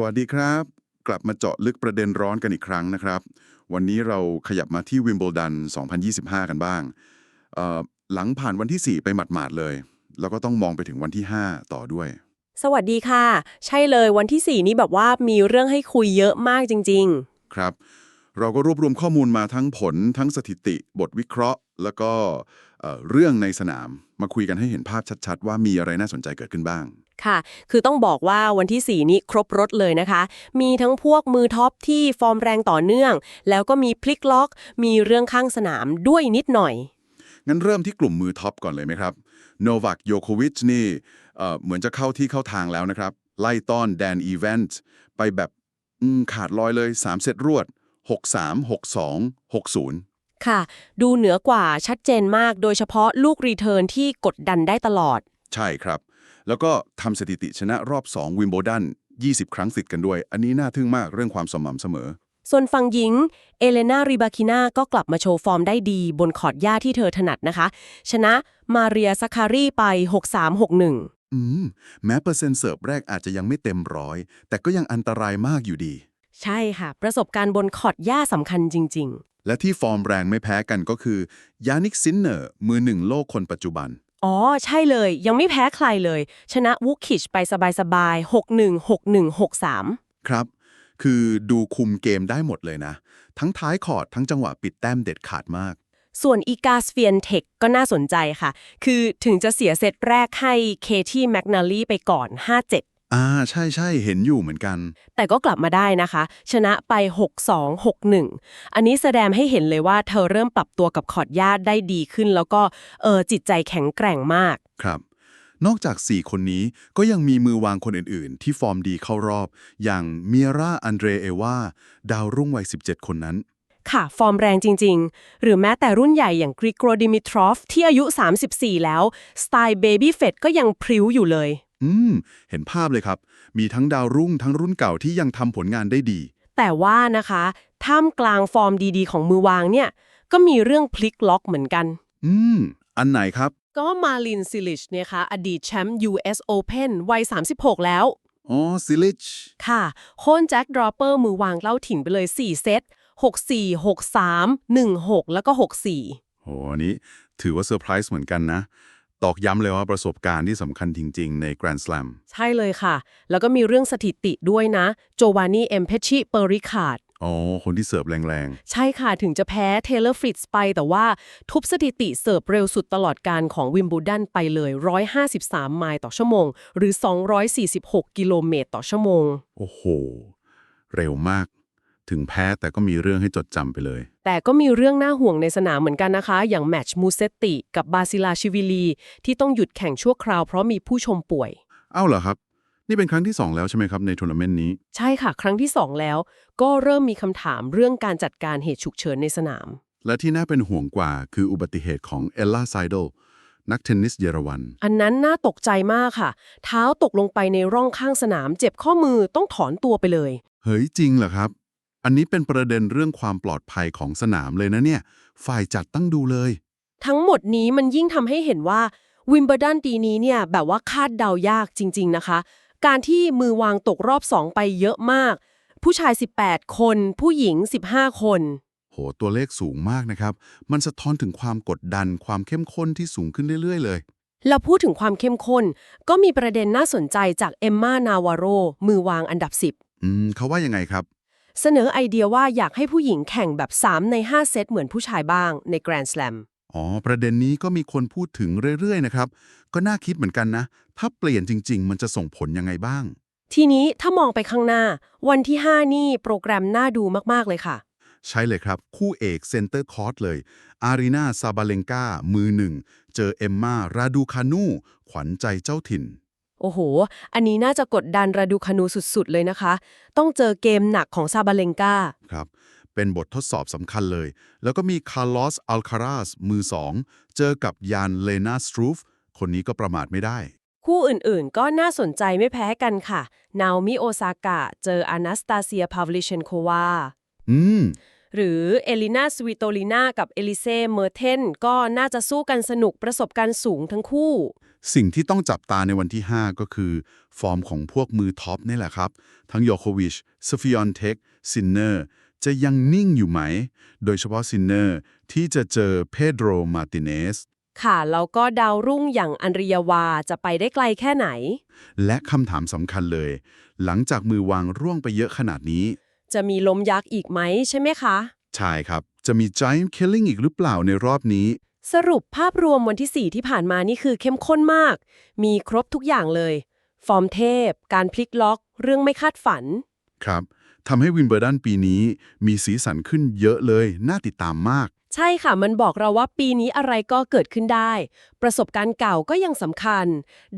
สวัสดีครับ กลับมาเจาะลึกประเด็นร้อนกันอีกครั้งนะครับ วันนี้เราขยับมาที่วิมเบิลดัน 2025 กันบ้างเอ่อหลังผ่านวันที่ 4 ไปหมาดๆเลย แล้วก็ต้องมองไปถึงวันที่ 5 ต่อด้วย สวัสดีค่ะ ใช่เลยวันที่ 4 นี้แบบว่ามีเรื่องให้คุยเยอะมากจริงครับ เราก็รวบรวมข้อมูลมาทั้งผลทั้งสถิติ บทวิเคราะห์ แล้วก็เอ่อเรื่องในสนามมาคุยกันให้เห็นภาพชัดๆ ว่ามีอะไรน่าสนใจเกิดขึ้นบ้างๆค่ะ คือต้องบอกว่าวันที่ 4 นี้ครบรถเลยนะคะ มีทั้งพวกมือท็อปที่ฟอร์มแรงต่อเนื่อง แล้วก็มีพลิกล็อก มีเรื่องข้างสนามด้วยนิดหน่อย งั้นเริ่มที่กลุ่มมือท็อปก่อนเลยไหมครับ โนวัคโยโควิชนี่เอ่อเหมือนจะเข้าที่เข้าทางแล้วนะครับ ไล่ต้อนแดนอีเวนต์ไปแบบอืมขาดลอยเลย 3 เซตรวด 6-3 6-2 6-0 ค่ะ ดูเหนือกว่าชัดเจนมาก โดยเฉพาะลูกรีเทิร์นที่กดดันได้ตลอด ใช่ครับ แล้วก็ทำสถิติชนะรอบ 2 วิมโบดัน 20 ครั้งติดกันด้วย อันนี้น่าทึ่งมากเรื่องความสม่ำเสมอ ส่วนฝั่งหญิง เอเลนาริบาคินาก็กลับมาโชว์ฟอร์มได้ดี บนคอร์ดหญ้าที่เธอถนัดนะคะ ชนะมาเรียซัคคารีไป 6-3-6-1 อืม แม้เปอร์เซ็นต์เสิร์ฟแรกอาจจะยังไม่เต็มร้อย แต่ก็ยังอันตรายมากอยู่ดี ใช่ค่ะ ประสบการณ์บนคอร์ดหญ้าสำคัญจริงและที่ฟอร์มแรงไม่แพ้กันก็คือยานิกซินเนอร์มือหนึ่งโลกคนปัจจุบันๆอ๋อ ใช่เลย ยังไม่แพ้ใครเลย ชนะวุกคิชไปสบายๆ6-1 6-1 6-3 ครับ คือดูคุมเกมได้หมดเลยนะ ทั้งท้ายคอร์ดทั้งจังหวะปิดแต้มเด็ดขาดมาก ส่วนอีกาสเฟียนเทคก็น่าสนใจค่ะ คือถึงจะเสียเซตแรกให้เคที่แมกนาลีไปก่อน 5-7 อ่าใช่ใช่เห็นอยู่เหมือนกัน แต่ก็กลับมาได้นะคะ ชนะไป 6-2 6-1 อันนี้แสดงให้เห็นเลยว่าเธอเริ่มปรับตัวกับคอร์ดญาติได้ดีขึ้น แล้วก็เออจิตใจแข็งแกร่งมาก ครับ นอกจาก 4 คนนี้ก็ยังมีมือวางคนอื่นๆ ที่ฟอร์มดีเข้ารอบ อย่างเมียร่าอันเดรเอวาดาวรุ่งวัย 17 คนนั้น ค่ะ ฟอร์มแรงจริง ๆ หรือแม้แต่รุ่นใหญ่อย่างกริโกรดิมิทรอฟที่อายุ 34 แล้ว สไตล์เบบี้เฟดก็ยังพริ้วอยู่เลย อืม เห็นภาพเลยครับ มีทั้งดาวรุ่งทั้งรุ่นเก่าที่ยังทำผลงานได้ดี แต่ว่านะคะท่ามกลางฟอร์มดีๆ ของมือวางเนี่ย ก็มีเรื่องพลิกล็อกเหมือนกัน อืม อันไหนครับ ก็มาลินซิลิชเนี่ยค่ะอดีตแชมป์ US Open วัย 36 แล้ว อ๋อ ซิลิช ค่ะโค่นแจ็คดรอปเปอร์มือวางเล่าถิ่นไปเลย 4 เซต 6-4 6-3 1-6 แล้วก็ 6-4 โหอันนี้ถือว่าเซอร์ไพรส์เหมือนกันนะ ตอกย้ำเลยว่าประสบการณ์ที่สำคัญจริง ๆ ใน Grand Slam ใช่เลยค่ะ แล้วก็มีเรื่องสถิติด้วยนะ โจวานนี่เอมเพชิเปอริคาร์ดอ๋อ คนที่เสิร์ฟแรงใช่ค่ะ ถึงจะแพ้เทเลอร์ฟริตส์ไป แต่ว่าทุบสถิติเสิร์ฟเร็วสุดตลอดการของวิมบูดันไปเลย 153 ไมล์ต่อชั่วโมง หรือ 246 กิโลเมตรต่อชั่วโมงๆโอ้โห เร็วมาก ถึงแพ้แต่ก็มีเรื่องให้จดจำไปเลย แต่ก็มีเรื่องน่าห่วงในสนามเหมือนกันนะคะ อย่างแมตช์มูเซตติ กับบาซิลาชิวิลี ที่ต้องหยุดแข่งชั่วคราวเพราะมีผู้ชมป่วย เอ้าเหรอครับ นี่เป็นครั้งที่ 2 แล้วใช่ไหมครับในทัวร์นาเมนต์นี้ ใช่ค่ะ ครั้งที่ 2 แล้ว ก็เริ่มมีคำถามเรื่องการจัดการเหตุฉุกเฉินในสนาม และที่น่าเป็นห่วงกว่าคืออุบัติเหตุของเอลล่าไซโดนักเทนนิสเยอรวันอันนั้นน่าตกใจมากค่ะ เท้าตกลงไปในร่องข้างสนาม เจ็บข้อมือต้องถอนตัวไปเลย เฮ้ยจริงเหรอครับ อันนี้เป็นประเด็นเรื่องความปลอดภัยของสนามเลยนะเนี่ย ฝ่ายจัดตั้งดูเลย ทั้งหมดนี้มันยิ่งทำให้เห็นว่าวิมเบิลดันปีนี้เนี่ยแบบว่าคาดเดายากจริง ๆนะคะ การที่มือวางตกรอบ2ไปเยอะมาก ผู้ชาย 18 คน ผู้หญิง 15 คน โห ตัวเลขสูงมากนะครับ มันสะท้อนถึงความกดดันความเข้มข้นที่สูงขึ้นเรื่อย ๆ เลยแล้วพูดถึงความเข้มข้น ก็มีประเด็นน่าสนใจจากเอมมานาวาโรมือวางอันดับอืมเขาว่ายังไงครับ10 เสนอไอเดียว่าอยากให้ผู้หญิงแข่งแบบ 3 ใน 5 เซตเหมือนผู้ชายบ้างในแกรนด์ส a ลมอ๋อ ประเด็นนี้ก็มีคนพูดถึงเรื่อย ๆ นะครับ ก็น่าคิดเหมือนกันนะ ถ้าเปลี่ยนจริง ๆ มันจะส่งผลยังไงบ้าง ทีนี้ถ้ามองไปข้างหน้า วันที่ 5 นี่โปรแกรมน่าดูมาก ๆ เลยค่ะ ใช่เลยครับ คู่เอกเซนเตอร์คอร์สเลยอารีนาซาบาเลงกามือหนึ่ง เจอเอมมาราดูคานู ขวัญใจเจ้าถิ่น โอ้โห อันนี้น่าจะกดดันระดูคานูสุดๆ เลยนะคะ ต้องเจอเกมหนักของซาบาเลงกาครับ เป็นบททดสอบสำคัญเลย แล้วก็มีคาร์ลอส อัลคาราส มือสอง เจอกับยานเลนาสตรูฟ คนนี้ก็ประมาทไม่ได้ คู่อื่นๆ ก็น่าสนใจไม่แพ้กันค่ะ นาโอมิโอซากะ เจออนาสตาเซีย พาวลิเชนโควา อืม หรือเอลินาสวิโตลินากับเอลิเซ่ เมอร์เทน ก็น่าจะสู้กันสนุกประสบการณ์สูงทั้งคู่ สิ่งที่ต้องจับตาในวันที่ 5 ก็คือ ฟอร์มของพวกมือท็อปนี่แหละครับ ทั้งโยโควิชสฟิออนเทคซินเนอร์จะยังนิ่งอยู่ไหม โดยเฉพาะซินเนอร์ ที่จะเจอเพโดรมาติเนสค่ะ แล้วก็ดาวรุ่งอย่างอันริยาวาจะไปได้ไกลแค่ไหน และคำถามสำคัญเลย หลังจากมือวางร่วงไปเยอะขนาดนี้ จะมีลมยักษ์อีกไหมใช่ไหมคะ ใช่ครับ จะมี Giant Killing อีกหรือเปล่าในรอบนี้ สรุปภาพรวมวันที่ 4 ที่ผ่านมานี่คือเข้มข้นมาก มีครบทุกอย่างเลย ฟอร์มเทพ การพลิกล็อก เรื่องไม่คาดฝัน ครับทำให้วินเบอร์ดันปีนี้มีสีสันขึ้นเยอะเลย น่าติดตามมาก ใช่ค่ะ มันบอกเราว่าปีนี้อะไรก็เกิดขึ้นได้ ประสบการณ์เก่าก็ยังสำคัญ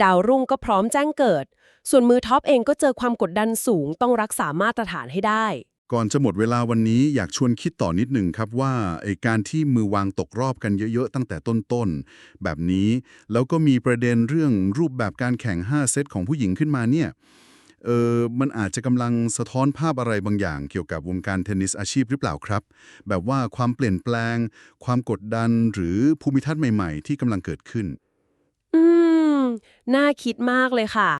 ดาวรุ่งก็พร้อมแจ้งเกิด ส่วนมือท็อปเองก็เจอความกดดันสูงต้องรักษามาตรฐานให้ได้ ก่อนจะหมดเวลาวันนี้อยากชวนคิดต่อนิดหนึ่งครับว่าไอการที่มือวางตกรอบกันเยอะๆ ตั้งแต่ต้นๆ แบบนี้แล้วก็มีประเด็นเรื่องรูปแบบการแข่ง 5 เซตของผู้หญิงขึ้นมาเนี่ยเออมันอาจจะกำลังสะท้อนภาพอะไรบางอย่างเกี่ยวกับวงการเทนนิสอาชีพหรือเปล่าครับ แบบว่าความเปลี่ยนแปลง ความกดดันหรือภูมิทัศน์ใหม่ๆ ที่กำลังเกิดขึ้น อืม น่าคิดมากเลยค่ะ